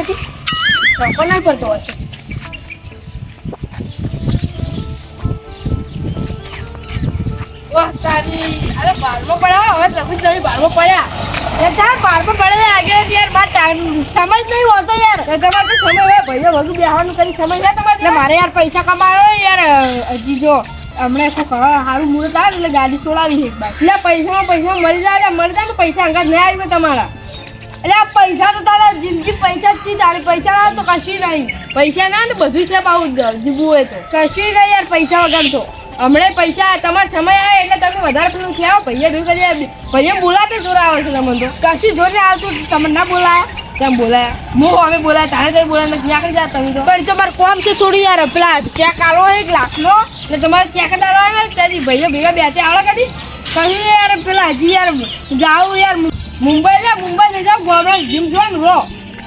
પછી પ્રોપર ના બારમો પડ્યા? હવે પડે આગળ યાર બાર સમજ નહીં હોતો યાર. તમારે તો સમય હોય બેહવાનું કઈ સમય છે મારે યાર પૈસા કમાયો યાર, હજી જો, હમણાં કોઈ સારું મુહૂર્ત આવે એટલે ગાડી છોડાવી એક બાર એટલે પૈસા પૈસા મળી જાય ને જાય તો પૈસા અંગાત નહીં આવ્યો તમારા. એટલે આ પૈસા તો તારા જિંદગી પૈસા જ તારે પૈસા ના તો કશું નહીં. પૈસા ના ને બધું છે આવું જીવવું હોય તો. કશું નહીં યાર પૈસા વગર તો. હમણાં પૈસા તમારો સમય આવે એટલે તમે વધારે પેલું કહેવો ભૈયા ભેગું કરી ભૈયા બોલાતે જોર આવે છે તમને તો. કશું જોર ને આવતું તમને ના બોલાયા? કેમ બોલાયા? મો અમે બોલાયા તારે કઈ બોલાય નથી આગળ જા તમે તો? પણ તમારે કોમ છે થોડું યાર પેલા ચેક આલો એક લાખનો. ને તમારે ચેક જ આલો આવે ત્યાંથી ભૈયા ભેગા બે ત્યાં આવો કદી કહ્યું યાર પેલા હજી યાર જાઉં યાર મુંબઈ જા મુંબઈ નહીં જાવ ગોમડા જીમ છો ને રો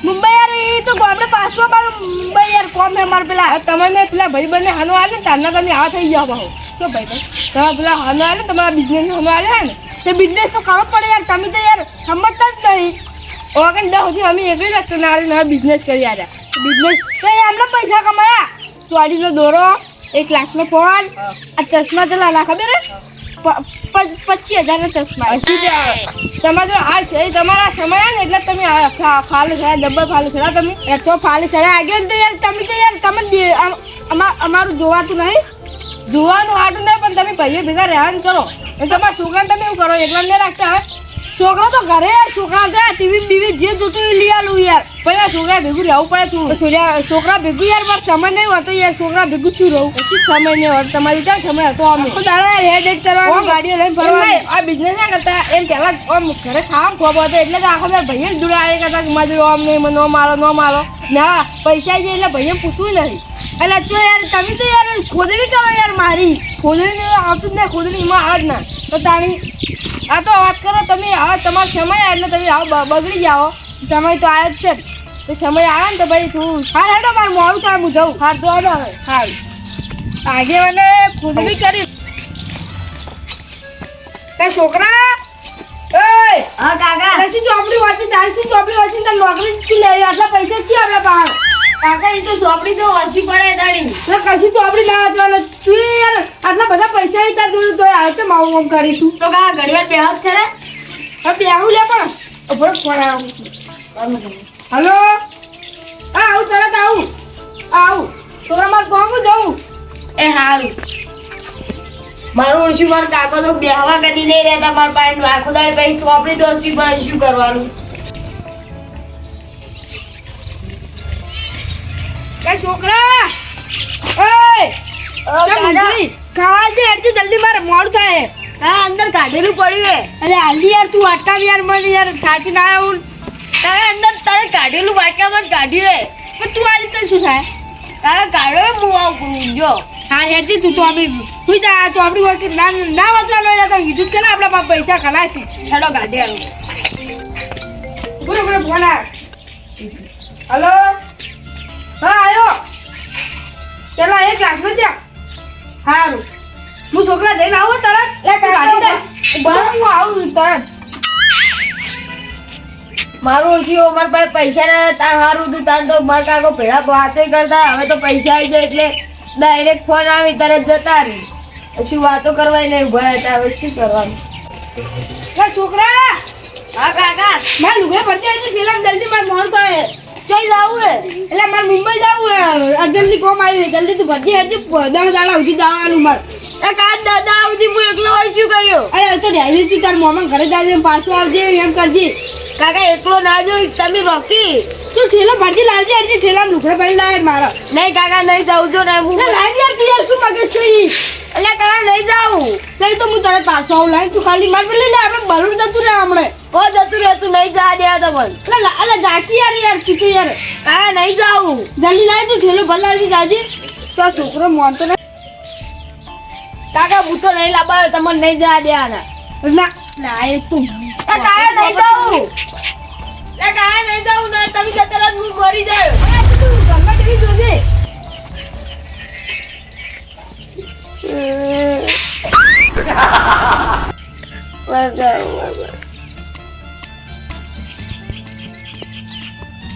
મુંબઈ યાર એ તો ગોમડે પાછો મારું મુંબઈ યાર કોમ હે મારા પેલા તમને પેલા ભાઈ બંને હાનો ને તારના તમે આવા થઈ જાવ બાહુ. તો ભાઈ ભાઈ? તમે પેલા હાનો ને તમારા બિઝનેસ હાનો આવે ને? તે બિઝનેસ તો કરવો પડે યાર તમે તો યાર સમજતા જ નહીં. ઓગણ દસ સુધી અમે એકલી રસ્તો નાળી નવા બિઝનેસ કરી આવ્યા બિઝનેસ તો એમને પૈસા કમાયા. ચોડીનો દોરો એક લાખનો ફોન આ ચશ્મા તો લાલા ખબર હે? પચીસ હજારના ચશ્મા તમારો આ છે. તમારા સમય ને એટલે તમે ફાલ ખરા ફાલે ફાલ ખરા તમે. એક તો ફાલે છે આગળ તો યાર તમે તો યાર તમે અમારું જોવાતું નહીં. જોવાનું હાટું નહીં પણ તમે ભાઈઓ ભેગા રહેવાનું કરો. એ તમારા છોકરાને તમે એવું કરો એકલા નહીં રાખતા હવે છોકરા તો ઘરે યાર છોકરા છે ટીવી બીવી જે જોતું એ લઈ આલું યાર. પણ યાર છોકરા ભેગું રહેવું પડે તું સૂર્યા છોકરા ભેગું યાર મારે સમય નહીં હોતો યાર. છોકરા ભેગું છું રહું? પછી સમય નહીં હોતો. તમારી ત્યાં સમય હતો અમે દાદા હેડ હેડ કરવાનું ગાડીઓ લઈને ફરવા આ બિઝનેસ ના કરતા. એમ પહેલાં આમ ઘરે ખાવા ખોબ હતો. એટલે તો આખો દાડો ભાઈએ જ જોડે આવે કરતા કે મારી આમ નહીં મને મારો નો મારો ના પૈસા જે એટલે ભાઈએ પૂછવું નહીં એટલે જો યાર તમે તો યાર ખોદણી કરો યાર મારી. ખોદણી આવતું જ નહીં ખોદણી એમાં આવે જ ના. તો તાણી આ તો વાત કરો તમે હવે તમારો સમય આવે એટલે તમે આવો બગડી જાઓ. સમય તો આવ્યો જ છે જ. તો સમય આવે ને તો ભાઈ તું હાર હેડો મારું મોડું થાય હું જઉં. હાર તો હેડો હવે. હા આગે મને ખુદલી કરી. એ છોકરા! એ! હા કાકા. શું ચોપડી વાંચી તારી શું ચોપડી વાંચી? તાર નોકરી શું લેવી આટલા પૈસા જ છે આપણા પાસે કાકા એ તો સોપડી તો વાંચવી પડે તારી એટલે કશું ચોપડી ના વાંચવાનું તું યાર. આટલા બધા પૈસા તાર જોયું તો આવે તો માવું આમ કરીશું. તો કાકા ઘડી વાર જ છે ને? હવે બેહું લે પણ. ફોન આવ્યો હલો? હા આવું તરત આવું. આવું. થોડા માર કોમ જવું એ હારું. મારું ઓછું મારું કાકો તો બેહવા કદી નહીં રહેતા મારા પાસે આખો દાડે પછી સોપડી તો ઓછી પણ શું કરવાનું? એ છોકરા! એ. ખાવા દે હેડજે જલ્દી મારે મોડું થાય. હા અંદર કાઢેલું પડ્યું હે. અરે હાલી યાર તું અટકાવ યાર મને યાર થાકી ના આવું. તારે અંદર તારે કાઢેલું વાટકામાં કાઢ્યું હે. પણ તું આ રીતે શું થાય? કાકા કાઢો હે, આવું જો. હા હેડજી તું તો આપી તું જા ચોપડી વચ્ચે ના ના વાંચવાનો એટલે તો કીધું કે આપણા પાસે પૈસા ખલાસી. હેડો કાઢી બોલો બોલો ફોન હલો? હા આવ્યો પેલા એ ક્લાસમાં જા સારું હું છોકરા જઈને આવું તરત. લે, ગાડી. હું આવું તરત. મારું ઓછું મારા પાસે પૈસા ને તાર હારું તું તાર તો મારા કાકો ભેળા વાતે કરતા. હવે તો પૈસા આવી જાય એટલે ડાયરેક્ટ ફોન આવી તરત જતા રહી. પછી વાતો કરવાય નહીં ઊભા હતા હવે શું કરવાનું? એ છોકરા. હા કાકા. મારે લુગડા પડતી જલ્દી મારે મોડું થાય કઈ જાવું હે. એટલે મારે મુંબઈ જાવું હે. અર્જન્ટલી કોમ આવી જલ્દી તું ભરતી હજી દસ દાડા સુધી જવાનું મારે. એ દસ દાડા સુધી હું એકલો હોય શું કર્યો? અરે તો રહેલી ડેલી તાર મોમાં ઘરે જાજે પાછો આવજે એમ કરજે. કાકા એકલો ના જોઈ તમે રોકી? તું ઠેલો ભરતી લાવજે હજી ઠેલા લુગડા પડી લાવે મારા. નહીં કાકા નહીં જાઉં જો ને હું લાવ યાર તું શું મગજ કરી એટલે કા નહીં જાઉં નહીં તો હું તારે પાછો આવું. લાવ તું ખાલી માર લઈ લે આપણે બલૂન જતું રહે હમણે. ઓ જતું રહેતું નહીં જા દે તો બોલ એટલે લા- અલા જાકી યાર યાર તું તો યાર. કાકા નહીં જાઉં. જલ્દી લાવ તું ઠેલો ભર લાવજી જાજે. તો છોકરો મોનતો ને કાકા હું તો નહીં લાવવા તમને નહીં જા દેવાના ના ના એ તું. એ કાકા નહીં જાઉં. એ કાકા નહીં જાઉં ના તમે જતા હું મરી જાયો ઘરમાં જઈ જોજે.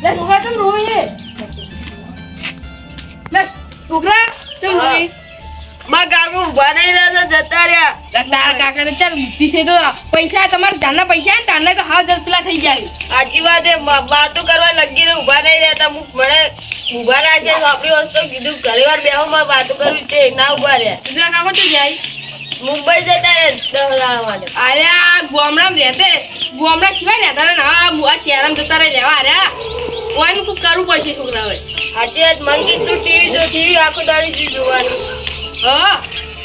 લે છોકરા તમે રોવે મારા કાકો ઊભા નહીં રહ્યા તો જતા રહ્યા. તારા ચાલ છે તો પૈસા તમારા જાનના પૈસા ને તારને તો હાવ દસ થઈ જાય. આજી વાત એ વાતો કરવા લગીને ઊભા નહીં રહેતા હું મને ઊભા રહ્યા છે આપણી વસ્તુ કીધું ઘણી વાર બેહો મારે વાતો કરવી છે ના ઊભા રહ્યા. બીજા કાકો તો જાય? મુંબઈ જતા રહે અરે આ ગોમડામ રહેતે ગોમડા સિવાય રહેતા ને આ શહેરમાં જતા રહે રહેવા રહ્યા કોઈનું કુક કરવું પડશે છોકરાઓએ. સાચી વાત મન કેટલું ટીવી જો ટીવી આખો દાડી જોવાનું. હા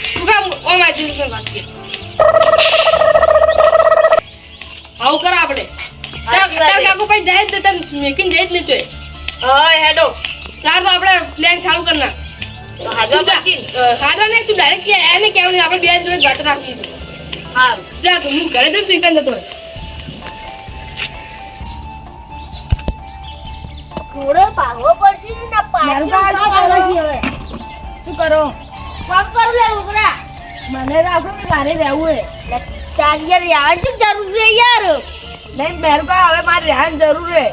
છોકરા ઓ મારી દીકરી વાત કરીએ આવું કર આપણે તાર છે. કાકો પછી જાય જ ને તને મેકીને જાય જ ને તોય હા હેડો તાર તો આપણે પ્લાન ચાલુ કર નાખ હાજર તું નહીં તું ડાયરેક્ટ કે એને કહેવું નહીં આપણે બે જોડે વાત રાખી છે હા જા તું હું ઘરે જઉં તું એકન જતો થોડો પાડવો પડશે ને ના મારું પાડ્યો કામ ના શું કરે કરે છે હવે શું કરો કામ કરું લે ઉગરા મને રાખો કે મારે રહેવું હે. તારી યાર રહેવાની શું જરૂર છે યાર? નહીં મેરું કા હવે મારે રહેવાની જરૂર છે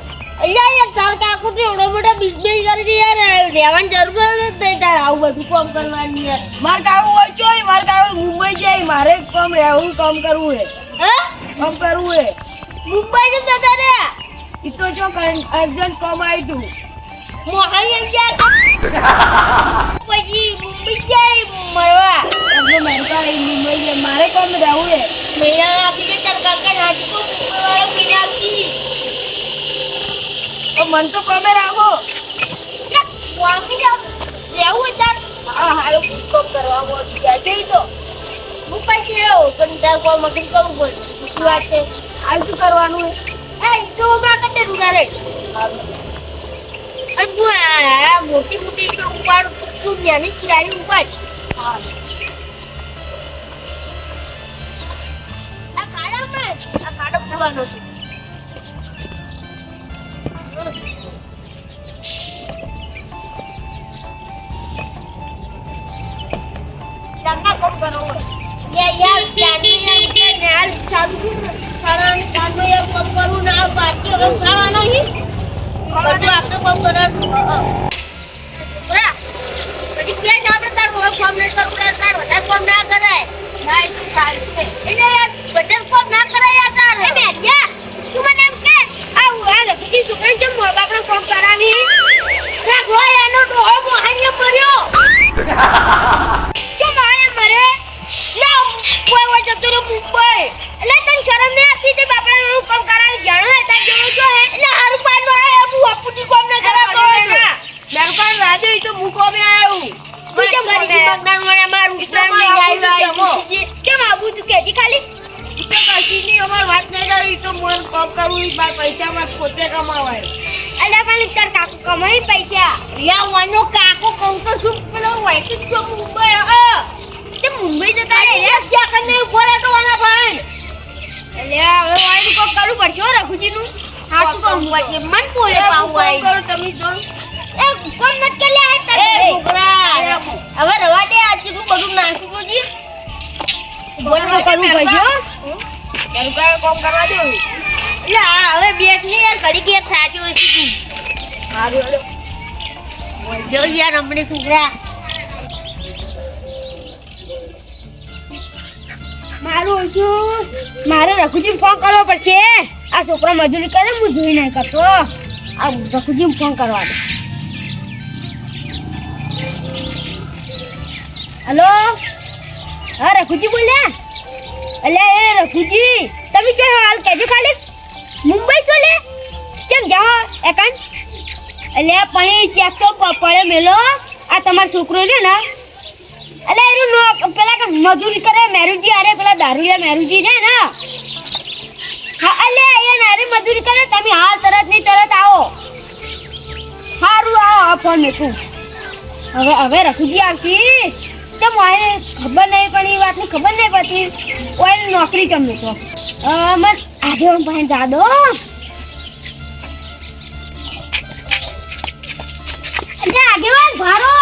અલ્યા યાર તાર કાકુ તો એવડો મોટો બિઝનેસ કરી છે યાર. રહેવાની જરૂર નથી તાર આવું બધું કામ કરવાની યાર. મારે કામ હોય ચોય મારે કાકુ મુંબઈ જાય. મારે કામ રહેવું કામ કરવું હે. કામ કરવું હે. મુંબઈ જ જતા રે ઈ તો જો અર્જન્ટ કામ આવ્યું તું. મોહાણી એમ ગયા પછી મુંબઈ જાય મળવા એટલે મેરું કા મુંબઈ જાય મારે કામ રહેવું છે મહિના આપી દે તાર કાકા નાચી તો મુંબઈ વાળો મહિના આપી તો મન તો કામે રાખો વાપી જા રહેવું તાર હા હાલો કોમ કરવા બોલ બેઠી તો હું પછી રહ્યો પણ તાર કોઈ મગજ કરવું પડે શું વાત છે આ શું કરવાનું એ તો હમણાં કતે રૂડા રે અને હું આ- આ મોટી મોટી તો ઉપાડું તો તું નાની ચિરાની ઉપાડ આ ખાડો માં આ ખાડો પૂરવાનો છે ચાંદા કામ કરવું યાર યાર ચાંદની યાર ઉપાડ ને હાલ ચાલુ સારા ચાંદનો યાર કામ કરું ના બાકી હવે ઉઠાડવાનો નહીં બધું આપણે કામ બરા પછી ક્યાં જ તાર હવે કામ નહીં કરવું તાર વધારે કામ ના કરાય ના એ સારું યાર વધારે કામ ના કરાય યાર તાર એ એમ કે આ આ લખી છોકરાને જેમ મા બાપને કામ કરાવી રાખ હોય એનો ડોહો મોહાણીએ કર્યો હું કામે આવ્યું તું કેમ ગરીબી મગનાર મને મારું ઉત્તરાયણ લઈ આવ્યો કેમ આવું? તું કેજી ખાલી? તો કશી નહીં અમાર વાત નહીં કરી તો મન કામ કરવું ઈ મારા પૈસા માં પોતે કમાવાય. અલ્યા પણ તાર કાકુ કમાઈ પૈસા. યા વાનો કાકો કહું તો શું પેલો હોય કે જો મુંબઈ અ તે મુંબઈ જતા રે રે ક્યાં કરને ઊભો રહેતો વાના ભાઈ? અલ્યા હવે વાયનું કોક કરવું પડશે હો રઘુજી નું હાચું કહું મન બોલે પાવું કરો તમે જો એ કોણ મત કે લે એ છોકરા હવે રવા દે આ કેટલું બધું નાખ્યું તો જી બોલ કરવું પડશે હો મેરું કામ કરવા દો? એટલે હવે બેસ ને યાર ઘડી કે થાચ્યો છે તું. હેડો જો યાર હમણે છોકરા મારું શું મારે રઘુજી ફોન કરવો પડશે. આ છોકરો મજૂરી કરે હું જોઈ નહીં કરતો. આ રઘુજી ફોન કરવા દે. હલો? હા, રઘુજી બોલ્યા? અલ્યા, એ રઘુજી, તમે ચો હાલ કહેજો ખાલી. મુંબઈ છો લે? ચમ જાઓ, એકાંત. અલ્યા, પણ ચેક તો પડે મેલો. આ તમારો છોકરો છે ને? અલે એનું પેલા મજૂરી કરે, મેરુજી અરે પેલા દારૂયા મેરુજી છે ને? હા અલે એ નારી મજૂરી કરે, તમે હાલ તરતની તરત આવો. સારું આવો, આ ફોન તું હવે હવે રખુજી આવશી. તો મને ખબર નહીં પણ એ વાતની ખબર નહીં પડતી કોઈ નોકરી કમે તો મને આજે ભાઈ જાદો આગેવાન ભારો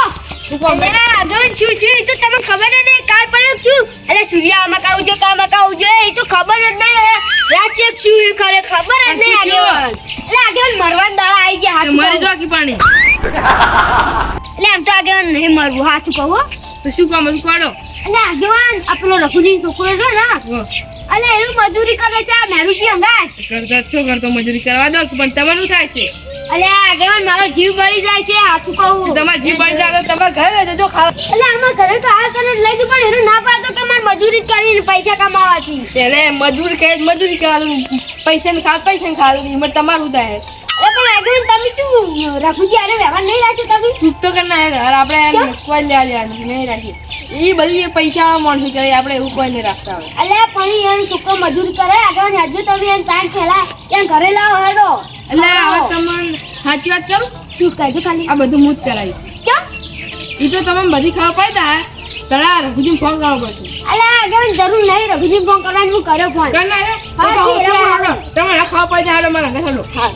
આગેવાન શું છે એ તો તમને ખબર જ નહીં. કાલ પડ્યો છું એટલે સૂર્યા આમાં કાવું છે કામાં કાવું છે એ તો ખબર જ નહીં. રાજ્ય છું એ કરે ખબર જ નહીં આગેવાન. એટલે આગેવાન મરવાન દાડા આવી ગયા. હાથ મરી જો પાણી એટલે આમ તો આગેવાન નહીં મરવું. હાચું કહું હો. તો શું કામ હતું પાડો? એટલે આગેવાન આપણો રઘુજી છોકરો છે ને એટલે એનું મજૂરી કરે છે આ મેરુજી અંગાત? કરતા છો કરતો મજૂરી કરવા દો પણ તમારું થાય છે. અલે આગેવાન મારો જીવ બળી જાય છે હાચું કહું? તમારે જીવ બળી જાય તો તમારે ઘરે રહેજો જો ખાવા. એટલે અમાર ઘરે તો આ કરે લઈ જવું પણ એનું ના પાડતો કે મારે મજૂરી કરીને પૈસા કમાવાથી. તેને મજૂર કહે મજૂરી કરવાનું પૈસા ને ખાવ પૈસા ને ખાવું તમારું થાય. એટલે પણ આગેવાન તમે શું રઘુજી આને વ્યવહાર નહીં રાખ્યો તમે ચૂપ તો ઘર આપણે નહીં રાખીએ એ બધી પૈસા માણસો કરે આપણે એવું કોઈ નહીં રાખતા હોય એટલે પણ એમ છોકરો મજૂર કરે? આગળ હજુ તમે એને ઘરે લાવો હેડો. એટલે હવે તમને સાચી વાત કરું? શું કહેજો ખાલી? આ બધું હું જ કરાવીશ કેમ એ તો તમને બધી ખબર પડતા તળા રઘુજી ફોન કરવો પડશે. અલે આગળ જરૂર નહીં રઘુજી ફોન કરવાનું હું કર્યો ફોન કરના હાલો. તમારે ખબર પડે હાલો મારા ઘરે હાલો. હા.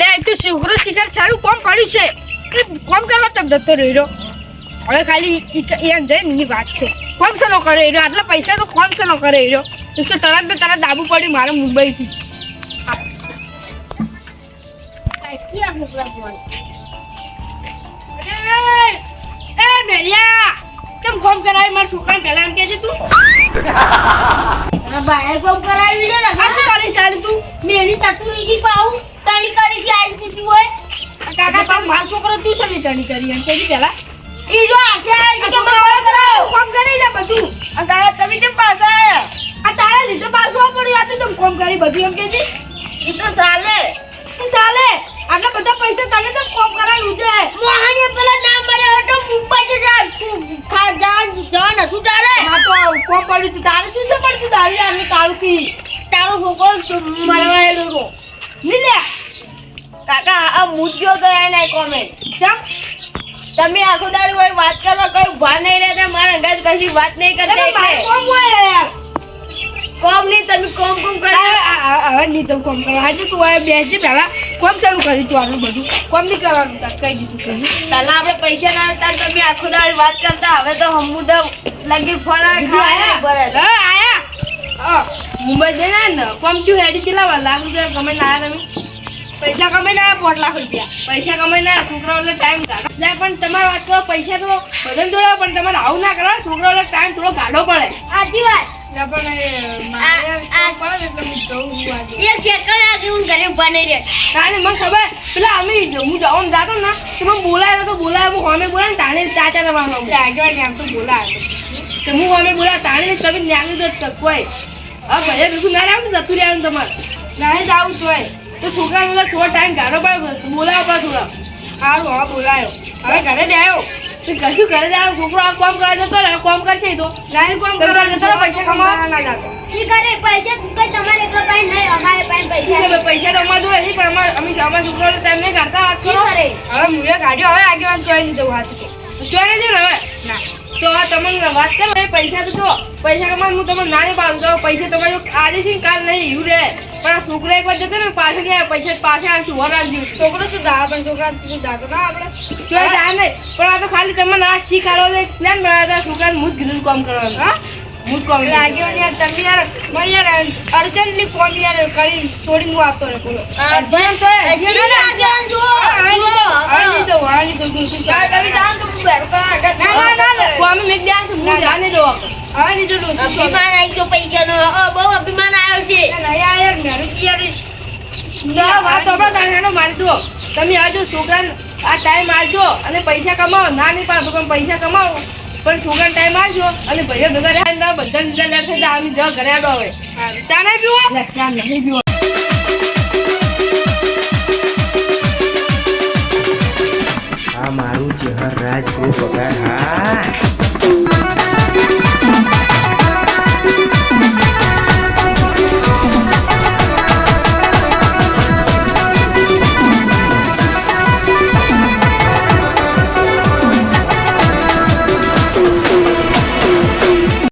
લે તો છોકરો શિકાર સારું કોમ કર્યું છે? એ કોમ કરવા તક જતો રહ્યો. હવે ખાલી એમ જાય એની વાત છે. કોમ શેનો કરે રહ્યો? આટલા પૈસા તો કોમ શેનો કરે રહ્યો? એક તો તરત ને તરત દાબુ પડ્યું મારે મુંબઈથી. એ, એ મેલિયા કેમ ફોન કરાવી? મારા છોકરાને પહેલા એમ કહેજે તું. ભાઈ ફોન કરાવી લે આ શું કરી ચાલે તું? મેળી તટલું ઈજી પાઉં. પૂછ્યું હોય? કાકા પાપ મારો છોકરો તું ચડી કરી એમ કહેજે પેલા? ઈ જો આજે કે મારે કોમ કરી લે બધું. આ તારા તમે કેમ પાછા આયા? આ તારા લીધે પાછો પડ્યો. આ તો કોમ કરી બધું એમ કે એ તો ચાલે શું ચાલે આટલા બધા પૈસા તમે તો કોમ કરા છે મોહને પેલા ના મરે ઓટો મુંબઈ જ જા ખા જાન જાન હતું તારે. હા તો કોમ પડ્યું તું. તારે શું છે પડતું? તારી આને તારું કી. તારો છોકરો મરવાયેલો રો નહીં લે કાકા આ મુદ્દો તો એને કોમેન્ટ કેમ? તમે આખો દાડી હોય વાત કરવા કોઈ ઊભા નહીં રહેતા મારા અંગાજ કશી વાત નહીં કરતા એટલે. કોમ હોય કોમ નહીં તમે કોમ કોમ કરો. હવે નહીં તમે કોમ કરવા આજે તું હવે બેસજે પહેલા. કોમ ચાલુ કરી તું આનું બધું. કોમ નહીં કરવાનું તાર કહી દીધું પહેલાં આપણે પૈસા ના હતા તમે આખો દાડી વાત કરતા. હવે તો હમું તો લગી ફળ આયા? મુંબઈ જઈને ને? કોમ થયું હેડી ચલાવવા? લાખ છે કમાઈને આયા તમે? પૈસા કમાઈ ના પોટ લાખ રૂપિયા. પૈસા કમાઈ ના છોકરાઓને ટાઈમ કાઢો. એટલે પણ તમારે વાત કરો પૈસા તો બધા જોડે પણ તમારે આવું ના કરો છોકરાઓને ટાઈમ થોડો કાઢો પડે. સાચી વાત. બોલાયો તો બોલાયો હું હોમે બોલાય તાણે ચાચા કરવાનો આગળ એમ તો બોલાયો. તો હું અમે બોલાયો તાણે તમે ન્યાનું તો કોઈ. હવે ભલે બિલકુલ ના રાખ જતું રહેવાનું તમારે. ના જ આવું જોઈએ તો છોકરાને થોડો ટાઈમ કાઢો પડે બોલાવો પડે થોડો. સારું હા બોલાયો. હવે ઘરે જ આવ્યો. તો કશું ઘરે જ આવ્યો. છોકરો આ કામ કરવા જતો રહ્યો કામ કરશે તો. નાની કામ કરવા જતો રહ્યો પૈસા કમાવા. ના જતો ઈ કરે પૈસા કઈ તમારે એકલો પાસે નહીં અમારે પાસે પૈસા પૈસા તો અમારે જોડે નહીં, પણ અમારે- અમે અમારા છોકરાઓને ટાઈમ નહીં કાઢતા વાત કરો. હવે મુએ કાઢ્યો, હવે આગળ ચોઈ લીધો વાત છે. ચોઈ લીધો ને હવે? તો આ તમને વાત કરો, એ પૈસા તો જુઓ. પૈસા કમાઈને હું તમને ના નહીં પાડું, તો પૈસા તમારે આજે છે કાલ નહીં, એવું રહે. પણ આ છોકરા એક વાર જતો ને પાછળ ગયા પૈસા પાછા આવશું વર આવજો છોકરો તો દા પણ છોકરા તો ના આપણે તો દા નહીં પણ આ તો ખાલી તમને આ શીખાડો પ્લાન બનાવ્યા હતા છોકરાને હું જ કીધું કામ કરવાનું હા હું તમે યાર મને યાર અર્જન્ટલી યાર કરી છોડીને આપતો રહે બોલો અર્જન્ટ તો શું. તમે તો આગળ. ના, ના, ના, જાને દો અભિમાન આવી પૈસાનો. અ, બહુ અભિમાન આવ્યો છે. ના, યાર, મેરુજી યાર, ના, વાત મારી દો. તમે આવજો છોકરાને આ ટાઈમ આવજો અને પૈસા કમાવો. ના નહીં પણ પૈસા કમાવો. પણ છોકરાને ટાઈમ આવજો અને ભાઈઓ ભેગા રહ્યા ના બધા લીધા થઈ જાય આમ જવા ઘરે આડો હવે ચા નહીં પીવો? ચા નહીં પીવો. આ મારું ચહેર રાજ ગૃહ પગાર